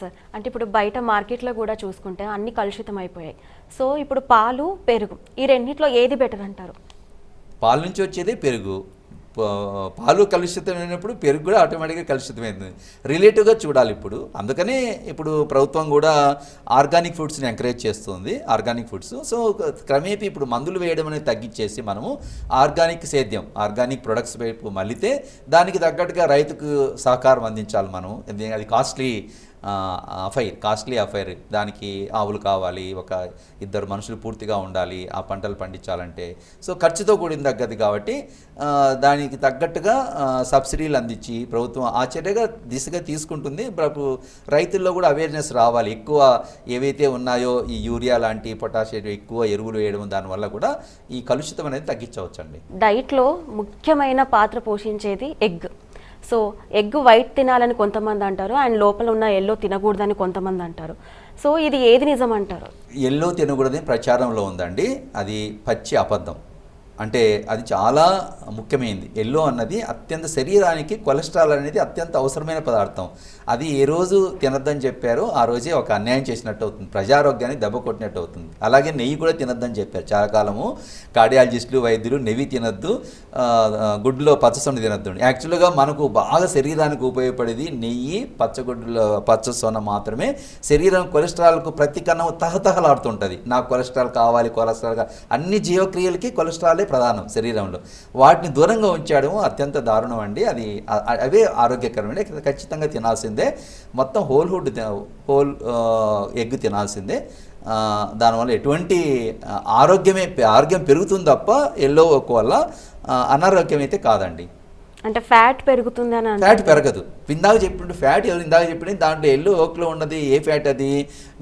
Sir అంటే ఇప్పుడు బయట మార్కెట్లో కూడా చూసుకుంటే అన్ని కలుషితం అయిపోయాయి. సో ఇప్పుడు పాలు పెరుగు. ఈ రెండిట్లో ఏది బెటర్ అంటారు? పాలు నుంచి వచ్చేదే పెరుగు. పాలు కలుషితమైనప్పుడు పెరుగు కూడా ఆటోమేటిక్గా కలుషితమైంది. రిలేటివ్గా చూడాలి ఇప్పుడు. అందుకనే ఇప్పుడు ప్రభుత్వం కూడా ఆర్గానిక్ ఫుడ్స్ని ఎంకరేజ్ చేస్తుంది. ఆర్గానిక్ ఫుడ్స్ సో క్రమేపీ ఇప్పుడు మందులు వేయడం అనేది తగ్గించేసి మనము ఆర్గానిక్ సేద్యం ఆర్గానిక్ ప్రొడక్ట్స్ వైపు మళ్ళితే దానికి తగ్గట్టుగా రైతుకు సహకారం అందించాలి మనం. అది కాస్ట్లీ అఫైర్ కాస్ట్లీ అఫైర్ దానికి ఆవులు కావాలి ఒక ఇద్దరు మనుషులు పూర్తిగా ఉండాలి ఆ పంటలు పండించాలంటే. సో ఖర్చుతో కూడిన తగ్గది కాబట్టి దానికి తగ్గట్టుగా సబ్సిడీలు అందించి ప్రభుత్వం ఆ చర్యగా దిశగా తీసుకుంటుంది. ప్రభు రైతుల్లో కూడా అవేర్నెస్ రావాలి. ఎక్కువ ఏవైతే ఉన్నాయో ఈ యూరియా లాంటి పొటాషియం ఎక్కువ ఎరువులు వేయడం దానివల్ల కూడా ఈ కలుషితం అనేది తగ్గించవచ్చండి. డైట్లో ముఖ్యమైన పాత్ర పోషించేది ఎగ్. సో ఎగ్ వైట్ తినాలని కొంతమంది అంటారు అండ్ లోపల ఉన్న ఎల్లో తినకూడదని కొంతమంది అంటారు. సో ఇది ఏది నిజం అంటారు? ఎల్లో తినకూడదని ప్రచారంలో ఉందండి. అది పచ్చి అబద్ధం. అంటే అది చాలా ముఖ్యమైనది ఎల్లో అన్నది అత్యంత శరీరానికి కొలెస్ట్రాల్ అనేది అత్యంత అవసరమైన పదార్థం. అది ఏ రోజు తినద్దని చెప్పారో ఆ రోజే ఒక అన్యాయం చేసినట్టు అవుతుంది. ప్రజారోగ్యాన్ని దెబ్బ కొట్టినట్టు అవుతుంది. అలాగే నెయ్యి కూడా తినద్దని చెప్పారు. చాలా కాలము కార్డియాలజిస్టులు వైద్యులు నెయ్యి తినద్దు గుడ్డులో పచ్చసొన తినద్దు యాక్చువల్గా మనకు బాగా శరీరానికి ఉపయోగపడేది నెయ్యి పచ్చగుడ్డులో పచ్చసొన మాత్రమే. శరీరం కొలెస్ట్రాల్కు ప్రతి కన్నం తహతహలాడుతుంటుంది. నాకు కొలెస్ట్రాల్ కావాలి కొలెస్ట్రాల్ అన్ని జీవక్రియలకి కొలెస్ట్రాలే ప్రధానం శరీరంలో. వాటిని దూరంగా ఉంచడం అత్యంత దారుణం అండి. అది అవే ఆరోగ్యకరమైన ఖచ్చితంగా తినాల్సిందే. మొత్తం హోల్ హుడ్ హోల్ ఎగ్ తినాల్సిందే. దానివల్ల ఎటువంటి ఆరోగ్యమే ఆరోగ్యం పెరుగుతుంది తప్ప ఎల్లో ఒక్క వల్ల అనారోగ్యం అయితే కాదండి. అంటే ఫ్యాట్ పెరుగుతుంది అని ఫ్యాట్ పెరగదు. ఇందాక చెప్పినట్టు ఫ్యాట్ ఎవరు ఇందాక చెప్పిన దాంట్లో ఎల్లు ఓక్లో ఉన్నది ఏ ఫ్యాట్ అది?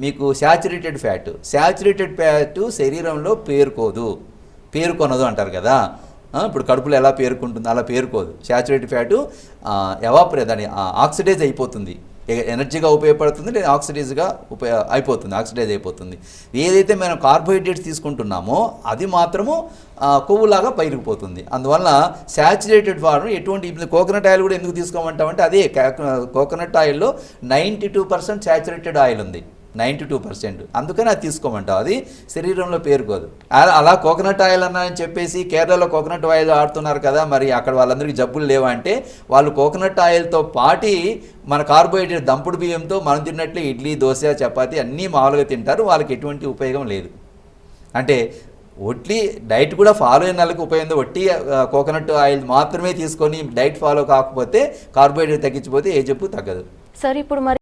మీకు శాచురేటెడ్ ఫ్యాట్. శాచురేటెడ్ ఫ్యాట్ శరీరంలో పేరుకోదు. పేరుకొనదు అంటారు కదా. ఇప్పుడు కడుపులో ఎలా పేరుకుంటుందో అలా పేరుకోదు. శాచురేటెడ్ ఫ్యాటు ఎవాపరే దాని ఆక్సిడైజ్ అయిపోతుంది. ఎనర్జీగా ఉపయోగపడుతుంది లేదా ఆక్సిడైజ్గా ఉపయోగ అయిపోతుంది ఆక్సిడైజ్ అయిపోతుంది. ఏదైతే మనం కార్బోహైడ్రేట్స్ తీసుకుంటున్నామో అది మాత్రము కొవ్వులాగా పైరిగిపోతుంది అందువల్ల శాచురేటెడ్ ఫార్మ్ ఎటువంటి కోకోనట్ ఆయిల్ కూడా ఎందుకు తీసుకోమంటామంటే అదే కోకోనట్ ఆయిల్లో ninety two percent saturated oil ఉంది. Ninety two percent. అందుకని అది తీసుకోమంటాం అది శరీరంలో పేరుకోదు. అలా- కోకోనట్ ఆయిల్ అన్నారని చెప్పేసి కేరళలో కోకోనట్ ఆయిల్ ఆడుతున్నారు కదా మరి అక్కడ వాళ్ళందరికీ జబ్బులు లేవా అంటే వాళ్ళు కోకోనట్ ఆయిల్తో పాటి మన కార్బోహైడ్రేట్ దంపుడు బియ్యంతో మనం తిన్నట్లే ఇడ్లీ దోశ చపాతి అన్నీ మామూలుగా తింటారు. వాళ్ళకి ఎటువంటి ఉపయోగం లేదు. అంటే ఒట్లీ డైట్ కూడా ఫాలో అయిన వాళ్ళకి ఉపయోగం ఒట్టి కోకోనట్ ఆయిల్ మాత్రమే తీసుకొని డైట్ ఫాలో కాకపోతే కార్బోహైడ్రేట్ తగ్గించిపోతే ఏ జబ్బు తగ్గదు. సార్ ఇప్పుడు మరి